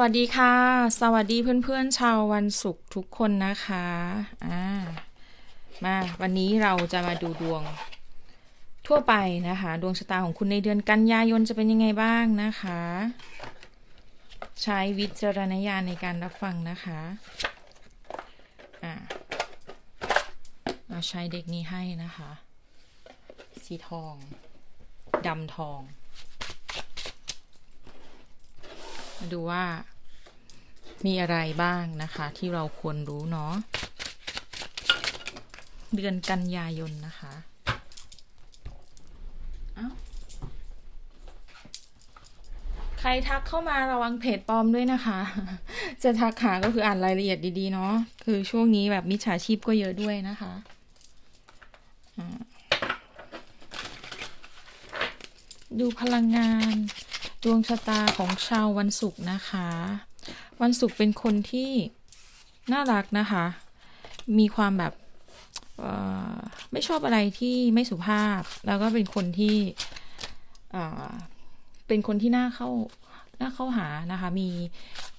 วัสดีค่ะ สวัสดีเพื่อนๆชาววันศุกร์ทุกคนนะคะอ่ามาวันนี้เราจะมาดูดวงทั่วไปนะคะ ดวงชะตาของคุณในเดือนกันยายนจะเป็นยังไงบ้างนะคะ ใช้วิจารณญาณในการรับฟังนะคะอ่าเราใช้เด็กนี้ให้นะคะ สีทองดำทอง มาดูว่า มีอะไรบ้างนะคะ ที่เราควรรู้เนาะเดือนกันยายนนะคะเอ้าใครทักเข้ามาระวังเพจปลอมด้วยนะคะ จะทักหาก็คืออ่านรายละเอียดดีๆเนาะ คือช่วงนี้แบบมิจฉาชีพก็เยอะด้วยนะคะดูพลังงาน ดวงชะตาของชาววันศุกร์นะคะ วันศุกร์เป็นคนที่น่ารักนะคะ มีความแบบไม่ชอบอะไรที่ไม่สุภาพ แล้วก็เป็นคนที่เป็นคนที่น่าเข้าน่าเข้าหานะคะ มี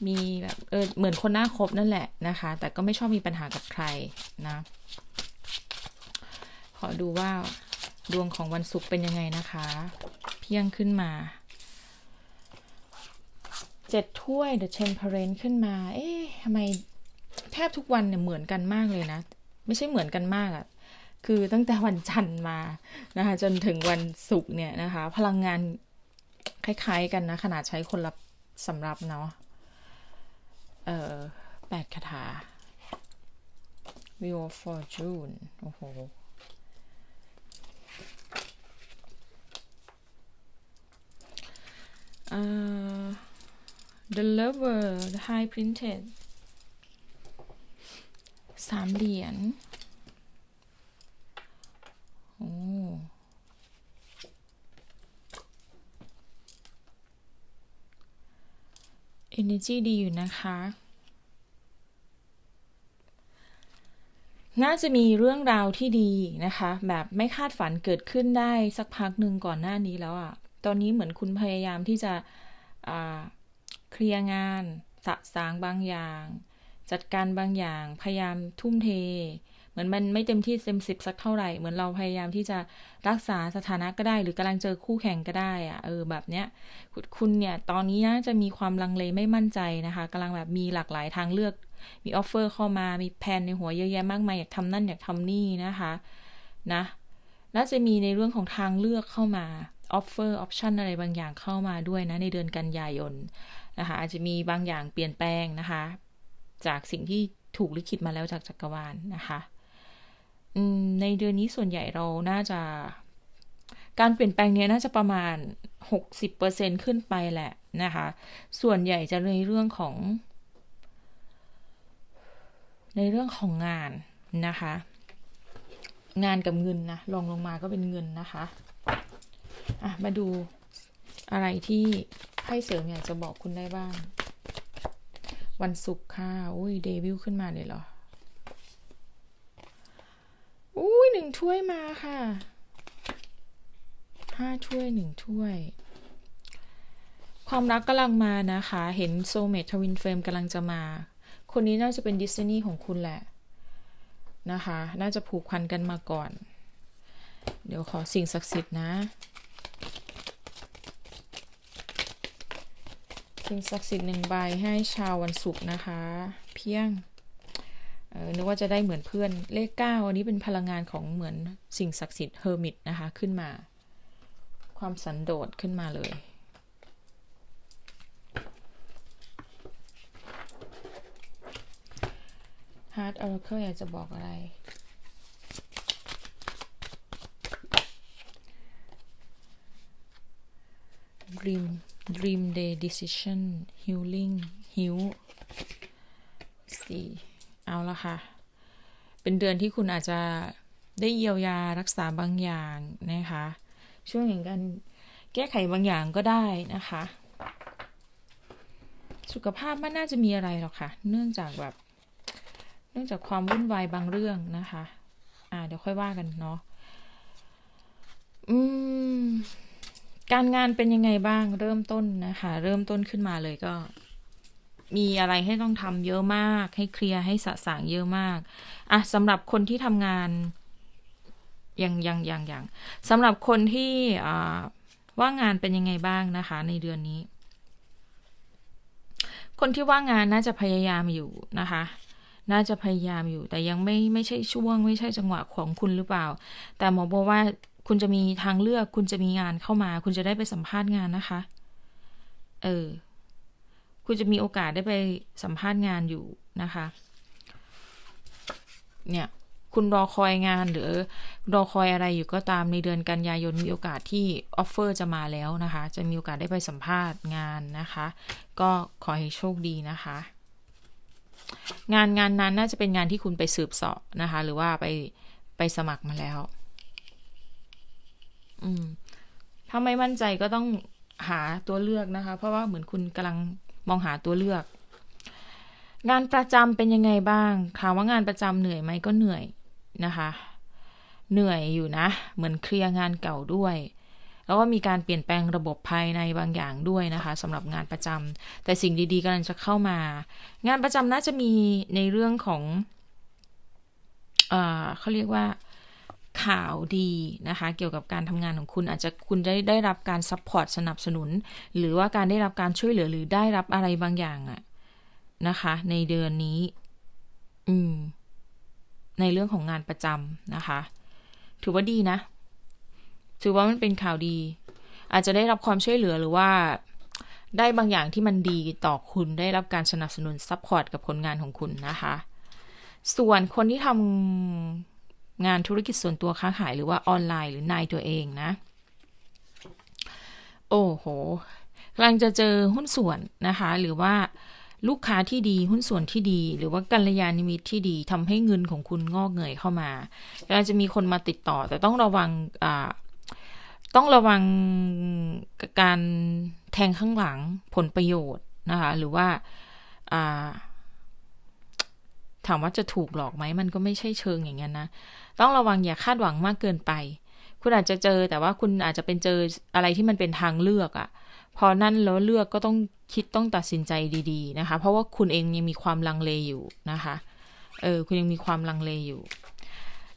มีแบบเออเหมือนคนน่าคบนั่นแหละนะคะ แต่ก็ไม่ชอบมีปัญหากับใครนะ ขอดูว่าดวงของวันศุกร์เป็นยังไงนะคะ เพียงขึ้นมา เจ็ดถ้วย The Temperance ขึ้นมา เอ๊ะทำไมแทบทุกวันเนี่ยเหมือนกันมากเลยนะ ไม่ใช่เหมือนกันมากอะคือตั้งแต่วันจันทร์มานะคะจนถึงวันศุกร์เนี่ยนะคะ พลังงานคล้าย ๆ กันนะ ขนาดใช้คนละสำรับเนาะเอ่อแปดคาถา Wheel of Fortune โอ้โหเอ่อ The Lover The High Printed สามเหรียญโอ้ Energy ดีอยู่นะคะ น่าจะมีเรื่องราวที่ดีนะคะ แบบไม่คาดฝันเกิดขึ้นได้สักพักหนึ่งก่อนหน้านี้แล้วอะ่ะ ตอนนี้เหมือนคุณพยายามที่จะอ่า เคลียร์งาน สะสางบางอย่าง จัดการบางอย่าง พยายามทุ่มเท เหมือนมันไม่เต็มที่เต็มสิบสักเท่าไหร่ เหมือนเราพยายามที่จะรักษาสถานะก็ได้ หรือกำลังเจอคู่แข่งก็ได้อะเออแบบเนี้ยคุณเนี่ยตอนนี้นะจะมีความลังเลไม่มั่นใจนะคะกำลังแบบมีหลากหลายทางเลือก มีออฟเฟอร์เข้ามา มีแผนในหัวเยอะแยะมากมายอยากทำนั่นอยากทำนี่นะคะนะน่าจะมีในเรื่องของทางเลือกเข้ามาออฟเฟอร์ออปชันอะไรบางอย่างเข้ามาด้วยนะ ในเดือนกันยายน นะคะอาจจะมีบางอย่างเปลี่ยนแปลงนะคะ จากสิ่งที่ถูกลิขิตมาแล้วจากจักรวาลนะคะในเดือนนี้ส่วนใหญ่เราน่าจะ การเปลี่ยนแปลงเนี้ยน่าจะประมาณ 60%ขึ้นไปแหละนะคะ ส่วนใหญ่จะในเรื่องของ ในเรื่องของงานนะคะ งานกับเงินนะลองลงมาก็เป็นเงินนะคะ อะ มาดูอะไรที่ ไพ่เสริมอยากจะบอกคุณได้บ้าง วันศุกร์ค่ะ อุ้ยเดวิลขึ้นมาเลยเหรอ อุ้ยหนึ่งถ้วยมาค่ะ ห้าถ้วยหนึ่งถ้วยความรักกำลังมานะคะ เห็นโซเมททวินเฟรมกำลังจะมา คนนี้น่าจะเป็นดิสนีย์ของคุณแหละนะคะ น่าจะผูกพันกันมาก่อน เดี๋ยวขอสิ่งศักดิ์สิทธิ์นะ สิ่งศักดิ์สิทธิ์หนึ่งใบให้ชาววันศุกร์นะคะ เพียงเออนึกว่าจะได้เหมือนเพื่อนเลขเก้าอันนี้เป็นพลังงานของเหมือนสิ่งศักดิ์สิทธิ์เฮอร์มิตนะคะขึ้นมา ความสันโดษขึ้นมาเลย Heart Oracle อยากจะบอกอะไร Dream Dream Day Decision Healing Heal สี่เอาละค่ะ เป็นเดือนที่คุณอาจจะได้เยียวยารักษาบางอย่างนะคะ ช่วงอย่างการแก้ไขบางอย่างก็ได้นะคะ สุขภาพไม่น่าจะมีอะไรหรอกค่ะ เนื่องจากแบบ เนื่องจากความวุ่นวายบางเรื่องนะคะ อ่า เดี๋ยวค่อยว่ากันเนาะ อืม การงานเป็นยังไงบ้างเริ่มต้นนะคะ เริ่มต้นขึ้นมาเลยก็ มีอะไรให้ต้องทำเยอะมาก ให้เคลียร์ให้สะสางเยอะมากอะสำหรับคนที่ทำงานยังยังยังยังสำหรับคนที่ว่างงานเป็นยังไงบ้างนะคะ ในเดือนนี้ คนที่ว่างงานน่าจะพยายามอยู่นะคะน่าจะพยายามอยู่แต่ยังไม่ไม่ใช่ช่วง ไม่ใช่จังหวะของคุณหรือเปล่า แต่หมอบอกว่า คุณจะมีทางเลือก คุณจะมีงานเข้ามา คุณจะได้ไปสัมภาษณ์งานนะคะ เออ คุณจะมีโอกาสได้ไปสัมภาษณ์งานอยู่นะคะ เนี่ย คุณรอคอยงานหรือรอคอยอะไรอยู่ก็ตามในเดือนกันยายนมีโอกาสที่ออฟเฟอร์จะมาแล้วนะคะ จะมีโอกาสได้ไปสัมภาษณ์งานนะคะ ก็ขอให้โชคดีนะคะ งานงานนั้นน่าจะเป็นงานที่คุณไปสืบเสาะนะคะ หรือว่าไปไปสมัครมาแล้ว อืม ถ้าไม่มั่นใจก็ต้องหาตัวเลือกนะคะ เพราะว่าเหมือนคุณกำลังมองหาตัวเลือก งานประจำเป็นยังไงบ้างถามว่างานประจำเหนื่อยไหมก็เหนื่อยนะคะ เหนื่อยอยู่นะ เหมือนเคลียร์งานเก่าด้วยแล้วก็มีการเปลี่ยนแปลงระบบภายในบางอย่างด้วยนะคะสำหรับงานประจำแต่สิ่งดีๆกำลังจะเข้ามา งานประจำน่าจะมีในเรื่องของเอเขาเรียกว่า ข่าวดีนะคะ เกี่ยวกับการทำงานของคุณอาจจะคุณได้ได้รับการซัพพอร์ตสนับสนุน หรือว่าการได้รับการช่วยเหลือหรือได้รับอะไรบางอย่างอะนะคะ ในเดือนนี้ อืม ในเรื่องของงานประจำนะคะ ถือว่าดีนะ ถือว่ามันเป็นข่าวดี อาจจะได้รับความช่วยเหลือหรือว่าได้บางอย่างที่มันดีต่อคุณได้รับการสนับสนุนซัพพอร์ตกับผลงานของคุณนะคะ ส่วนคนที่ทำ งานธุรกิจส่วนตัวค้าขายหรือว่าออนไลน์หรือนายตัวเองนะ โอ้โหกำลังจะเจอหุ้นส่วนนะคะ หรือว่าลูกค้าที่ดีหุ้นส่วนที่ดี หรือว่ากัลยาณมิตรที่ดีทำให้เงินของคุณงอกเงยเข้ามาแล้วจะมีคนมาติดต่อ แต่ต้องระวังต้องระวังการแทงข้างหลังผลประโยชน์นะคะ หรือว่า ถามว่าจะถูกหลอกไหมมันก็ไม่ใช่เชิงอย่างนั้นนะ ต้องระวังอย่าคาดหวังมากเกินไป คุณอาจจะเจอแต่ว่าคุณอาจจะเป็นเจออะไรที่มันเป็นทางเลือกอะ่ะ พอนั่นแล้วเลือกก็ต้องคิดต้องตัดสินใจดีๆนะคะ เพราะว่าคุณเองยังมีความลังเลอยู่นะคะ เออคุณยังมีความลังเลอยู่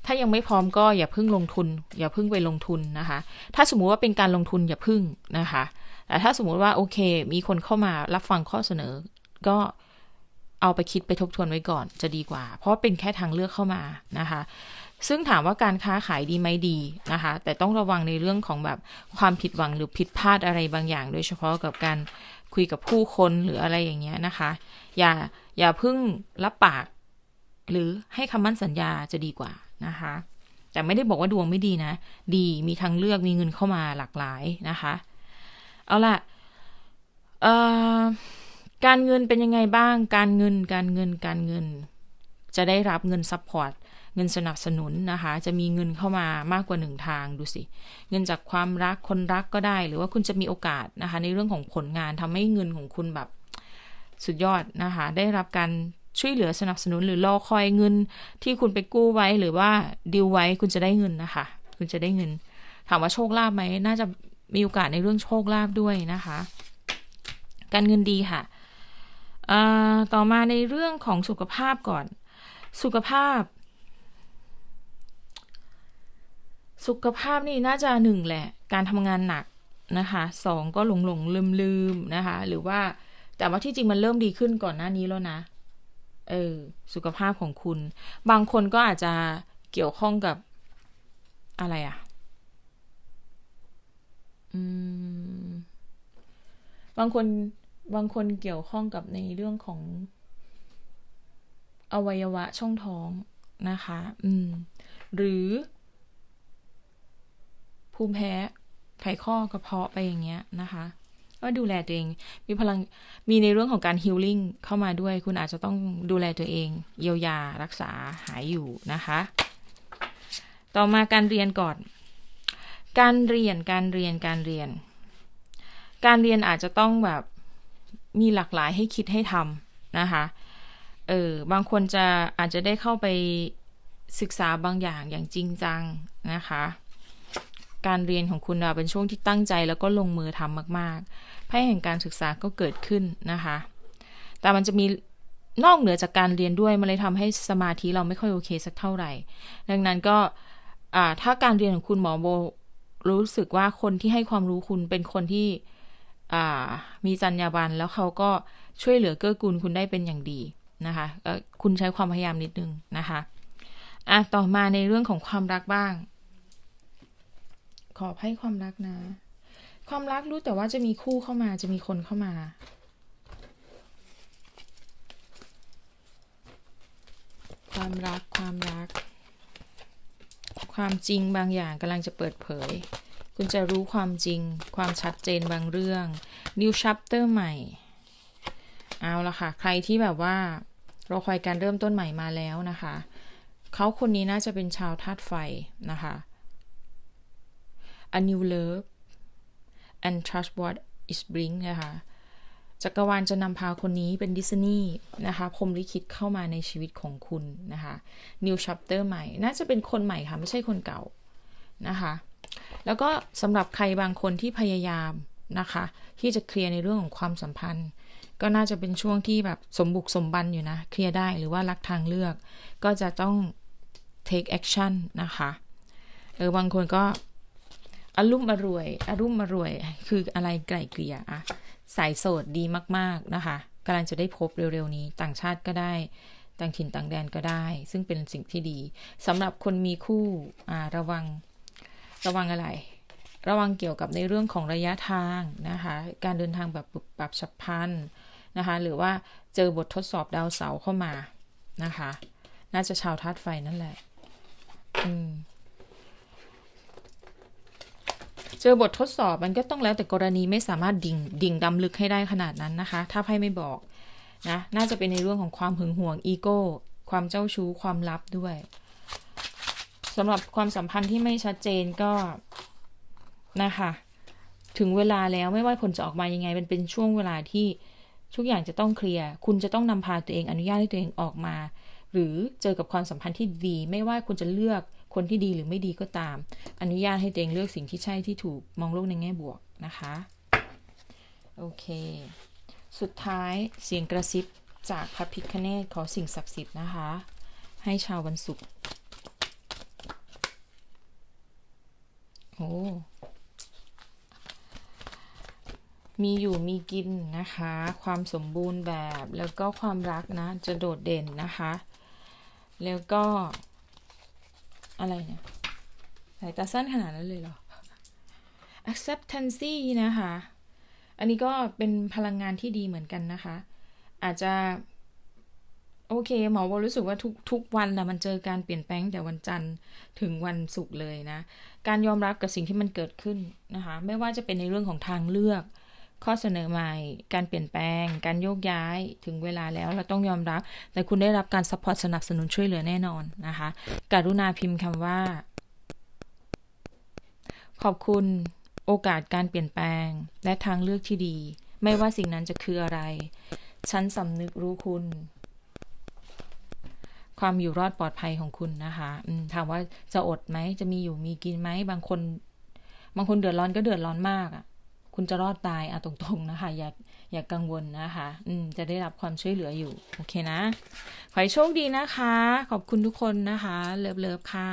ถ้ายังไม่พร้อมก็อย่าเพิ่งลงทุน อย่าเพิ่งไปลงทุนนะคะ ถ้าสมมุติว่าเป็นการลงทุนอย่าพึ่งนะคะ แต่ถ้าสมมุติว่าโอเค มีคนเข้ามารับฟังข้อเสนอ ก็เเอาไปคิดไปทบทวนไว้ก่อนจะดีกว่า เพราะเป็นแค่ทางเลือกเข้ามานะคะ ซึ่งถามว่าการค้าขายดีไหมดีนะคะ แต่ต้องระวังในเรื่องของแบบความผิดหวังหรือผิดพลาดอะไรบางอย่าง โดยเฉพาะกับการคุยกับผู้คนหรืออะไรอย่างเงี้ยนะคะ อย่าอย่าพิ่งรับปาก หรือให้คำมั่นสัญญาจะดีกว่านะคะ แต่ไม่ได้บอกว่าดวงไม่ดีนะ ดีมีทางเลือกมีเงินเข้ามาหลากหลายนะคะ เอาล่ะเอ่อ การเงินเป็นยังไงบ้าง การเงิน การเงิน การเงิน จะได้รับเงินซัพพอร์ต เงินสนับสนุนนะคะ จะมีเงินเข้ามามากกว่าหนึ่งทางดูสิ เงินจากความรัก คนรักก็ได้ หรือว่าคุณจะมีโอกาสนะคะ ในเรื่องของผลงานทำให้เงินของคุณแบบสุดยอดนะคะ ได้รับการช่วยเหลือสนับสนุนหรือรอคอยเงินที่คุณไปกู้ไว้หรือว่าดิวไว้คุณจะได้เงินนะคะ คุณจะได้เงิน ถามว่าโชคลาภไหมน่าจะมีโอกาสในเรื่องโชคลาภด้วยนะคะ การเงินดีค่ะ ต่อมาในเรื่องของสุขภาพก่อน สุขภาพ สุขภาพนี่น่าจะหนึ่งแหละ การทำงานหนักนะคะสองก็หลงหลงลืมลืมนะคะ หรือว่าแต่ว่าที่จริงมันเริ่มดีขึ้นก่อนหน้านี้แล้วนะ เออ สุขภาพของคุณ บางคนก็อาจจะเกี่ยวข้องกับอะไรอะ่ะ อืม บางคน บางคนเกี่ยวข้องกับในเรื่องของอวัยวะช่องท้องนะคะ อืม หรือ ภูมิแพ้ไขข้อกระเพาะไปอย่างเงี้ยนะคะ ก็ดูแลตัวเอง มีพลัง มีในเรื่องของการฮิลลิ่งเข้ามาด้วย คุณอาจจะต้องดูแลตัวเอง เยียวยารักษาหายอยู่นะคะ ต่อมาการเรียนก่อน การเรียน การเรียน การเรียน การเรียนอาจจะต้องแบบ มีหลากหลายให้คิดให้ทำนะคะ เออบางคนจะอาจจะได้เข้าไปศึกษาบางอย่างอย่างจริงจังนะคะ การเรียนของคุณเป็นช่วงที่ตั้งใจแล้วก็ลงมือทำมากๆไพ่แห่งการศึกษาก็เกิดขึ้นนะคะ แต่มันจะมีนอกเหนือจากการเรียนด้วย มันเลยทำให้สมาธิเราไม่ค่อยโอเคสักเท่าไหร่ ดังนั้นก็ถ้าการเรียนของคุณหมอโบรู้สึกว่าคนที่ให้ความรู้คุณเป็นคนที่ มีจรรยาบรรณแล้วเขาก็ช่วยเหลือเกื้อกูลคุณได้เป็นอย่างดีนะคะคุณใช้ความพยายามนิดนึงนะคะอะต่อมาในเรื่องของความรักบ้าง ขอให้ความรักนะ ความรักรู้แต่ว่าจะมีคู่เข้ามาจะมีคนเข้ามาความรักความรัก ความจริงบางอย่างกำลังจะเปิดเผย คุณจะรู้ความจริงความชัดเจนบางเรื่อง new chapter ใหม่ เอาละค่ะ ใครที่แบบว่า เราคอยการเริ่มต้นใหม่มาแล้วนะคะ เขาคนนี้น่าจะเป็นชาวธาตุไฟนะคะ A new love and trust what is bring นะคะจักรวาลจะนำพาคนนี้เป็นดิสนีย์นะคะพรมลิขิตเข้ามาในชีวิตของคุณนะคะ new chapter ใหม่ น่าจะเป็นคนใหม่ค่ะ ไม่ใช่คนเก่า นะคะ แล้วก็สำหรับใครบางคนที่พยายามนะคะ ที่จะเคลียร์ในเรื่องของความสัมพันธ์ ก็น่าจะเป็นช่วงที่แบบสมบุกสมบันอยู่นะ เคลียร์ได้หรือว่ารักทางเลือก ก็จะต้อง take action นะคะเออบางคนก็อารมุ่มอรวยอรุ่มอรวย คืออะไรไกลเกลี่ยอะสายโสดดีมาก ๆ นะคะกำลังจะได้พบเร็ว ๆ นี้ ต่างชาติก็ได้ ต่างถิ่นต่างแดนก็ได้ ซึ่งเป็นสิ่งที่ดีสำหรับคนมีคู่ระวัง ระวังอะไร ระวังเกี่ยวกับในเรื่องของระยะทางนะคะ การเดินทางแบบปุบปับฉับพลันนะคะ หรือว่าเจอบททดสอบดาวเสาเข้ามานะคะ น่าจะชาวธาตุไฟนั่นแหละ อืมเจอบททดสอบมันก็ต้องแล้วแต่กรณีไม่สามารถดิ่งดิ่งดำลึกให้ได้ขนาดนั้นนะคะ ถ้าไพ่ไม่บอกนะน่าจะเป็นในเรื่องของความหึงหวงอีโก้ ความเจ้าชู้ความลับด้วย สำหรับความสัมพันธ์ที่ไม่ชัดเจนก็นะคะถึงเวลาแล้วไม่ว่าผลจะออกมายังไงมันเป็นช่วงเวลาที่ทุกอย่างจะต้องเคลียร์ คุณจะต้องนำพาตัวเองอนุญาตให้ตัวเองออกมา หรือเจอกับความสัมพันธ์ที่ดี ไม่ว่าคุณจะเลือกคนที่ดีหรือไม่ดีก็ตาม อนุญาตให้ตัวเองเลือกสิ่งที่ใช่ที่ถูกมองโลกในแง่บวกนะคะ โอเค สุดท้ายเสียงกระซิบจากพระพิคเนตขอสิ่งศักดิ์สิทธิ์นะคะ ให้ชาววันศุกร์ โอ้มีอยู่มีกินนะคะ ความสมบูรณ์แบบแล้วก็ความรักนะ จะโดดเด่นนะคะ แล้วก็ อะไรเนี่ยสายตาสั้นขนาดนั้นเลยเหรอ acceptance นะคะ อันนี้ก็เป็นพลังงานที่ดีเหมือนกันนะคะ อาจจะ โอเค หมอบอกรู้สึกว่าทุกทุกวันนะมันเจอการเปลี่ยนแปลงแต่วันจันทร์ถึงวันศุกร์เลยนะ การยอมรับกับสิ่งที่มันเกิดขึ้นนะคะ ไม่ว่าจะเป็นในเรื่องของทางเลือก ข้อเสนอใหม่ การเปลี่ยนแปลง การโยกย้ายถึงเวลาแล้วเราต้องยอมรับ แต่คุณได้รับการซัพพอร์ตสนับสนุนช่วยเหลือแน่นอนนะคะ กรุณาพิมพ์คำว่า ขอบคุณโอกาสการเปลี่ยนแปลง และทางเลือกที่ดี ไม่ว่าสิ่งนั้นจะคืออะไร ฉันสำนึกรู้คุณ ความอยู่รอดปลอดภัยของคุณนะคะถามว่าจะอดไหมจะมีอยู่มีกินไหมบางคน บางคนเดือดร้อนก็เดือดร้อนมากอะคุณจะรอดตายอะตรงๆนะคะ อย่าอย่ากังวลนะคะ อืม จะได้รับความช่วยเหลืออยู่ โอเคนะ ขอให้โชคดีนะคะ ขอบคุณทุกคนนะคะ เลิฟๆค่ะ